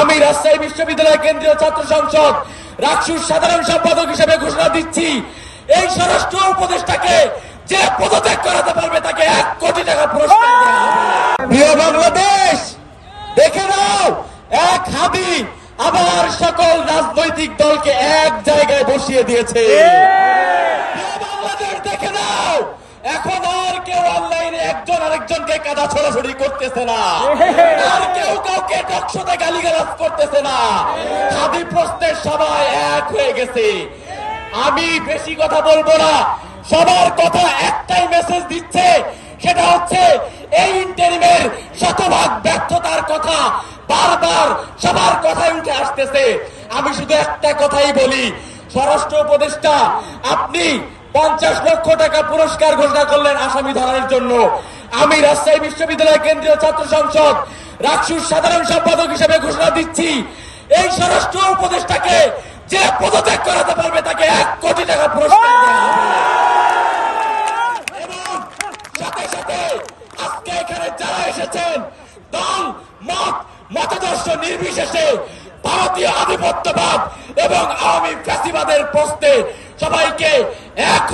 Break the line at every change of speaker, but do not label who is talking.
আমি রাজশাহী বিশ্ববিদ্যালয় কেন্দ্রীয় ছাত্র সংসদ রাকসুর সাধারণ সম্পাদক হিসেবে ঘোষণা দিচ্ছি, এই স্বরাষ্ট্র উপদেষ্টাকে যে পদত্যাগ করাতে পারবে তাকে এক কোটি টাকা পুরস্কার প্রিয় বাংলাদেশ, দেখে নাও, এক হাদি আবার সকল রাজনৈতিক দলকে এক জায়গায় বসিয়ে দিয়েছে। দেখে নাও, এখন আর কেউ অনলাইনে একজন আরেকজনকে কাদা ছড়াছড়ি করতেছে না। কেউ কাউকে টকশোতে গালিগালাজ করতেছে না। হাদি প্রশ্নের সবাই এক হয়ে গেছে। আমি বেশি কথা বলব না। সবার কথা একটাই মেসেজ দিচ্ছে, সেটা হচ্ছে এই ইন্টারিমের শতভাগ ব্যর্থতার কথা বারবার সবার কথাই উঠে আসতেছে। আমি শুধু একটা কথাই বলি, স্বরাষ্ট্র উপদেষ্টা, আপনি পঞ্চাশ লক্ষ টাকা পুরস্কার ঘোষণা করলেন আসামি ধরার জন্য। আমি রাজশাহী বিশ্ববিদ্যালয় কেন্দ্রীয় ছাত্র সংসদ রাকসুর সাধারণ সম্পাদক হিসেবে ঘোষণা দিচ্ছি, এই স্বরাষ্ট্র উপদেষ্টাকে যে পদত্যাগ করাতে পারবে তাকে এক কোটি টাকা পুরস্কার এবং সাথে সাথে আজকে এখানে যারা এসেছেন, দল, মত, মতাদর্শ নির্বিশেষে ভারতীয় আধিপত্যবাদ এবং আওয়ামী ফ্যাসিবাদের প্রশ্নে সবাইকে এক